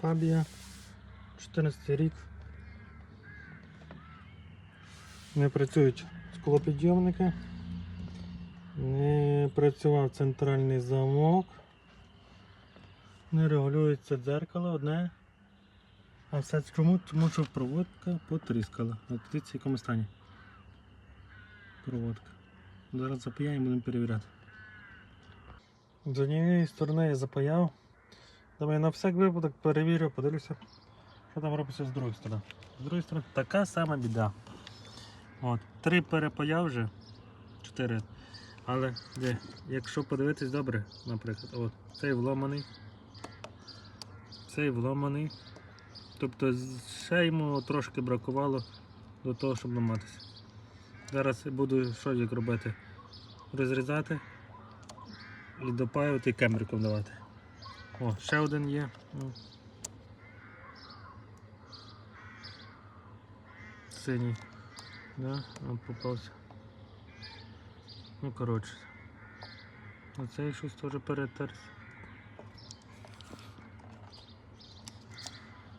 Фабія. 14 рік. Не працюють склопідйомники. Не працював центральний замок. Не регулюється дзеркало одне. А все чому? Тому що проводка потріскала. От дивіться, в якому стані. Проводка. Зараз запаяємо будемо перевіряти. З однієї сторони я запаяв. Думаю, на всяк випадок перевірю, подивлюся, що там робиться з другої сторони. З другої сторони така сама біда. От, три перепаяв вже, чотири. Але де, якщо подивитись добре, наприклад, от, цей вломаний, цей вломаний. Тобто ще йому трошки бракувало до того, щоб ламатися. Зараз буду що як робити? Розрізати і допаювати і кембриком давати. О, ще один є. Синій. Да, он попався. Ну, коротше. Оцей щось теж перетерся.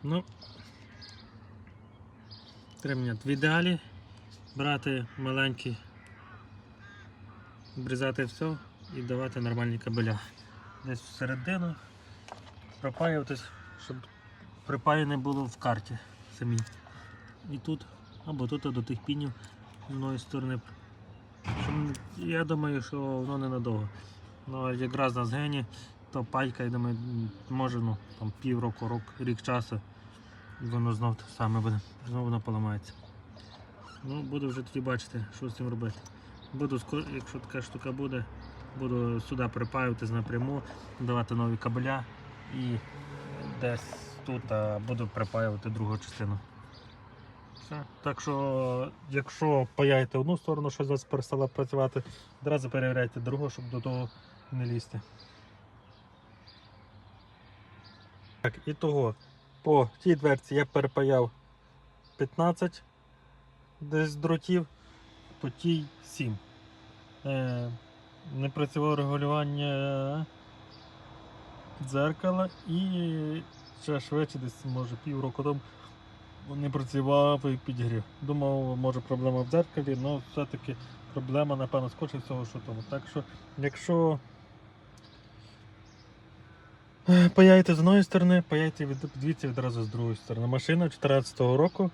Ну. Треба В ідеалі брати маленький, обрізати все і давати нормальні кабеля. Десь всередину пропаюватись, щоб припаю не було в карті самій. І тут, або тут до тих пінів з одної сторони. Я думаю, що воно ненадовго. Ну, якраз на згені, то пайка, я думаю, може ну, там, півроку, рок, рік часу. Воно знов те саме буде, знову воно поламається. Ну, буду вже тоді бачити, що з цим робити. Буду, якщо така штука буде, буду сюди припаюватись напряму, давати нові кабеля і десь тут буду припаювати другу частину. Все. Так що, якщо паяєте одну сторону, щось вас перестало працювати, одразу перевіряйте другу, щоб до того не лізти. Так, і того. По тій дверці я перепаяв 15 десь дротів, по тій 7. Е, не працювало регулювання дзеркала і ще швидше, десь може півроку тому не працював і підгрів. Думав, може проблема в дзеркалі, але все-таки проблема, напевно, скочить з цього, що тому. Так що, якщо е, паяєте з одної сторони, паяйте від, дивіться відразу з другої сторони. Машина 14-го року.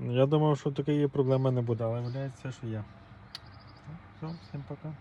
Я думав, що такої проблеми не буде, але виявляється, що є. Все, всім пока.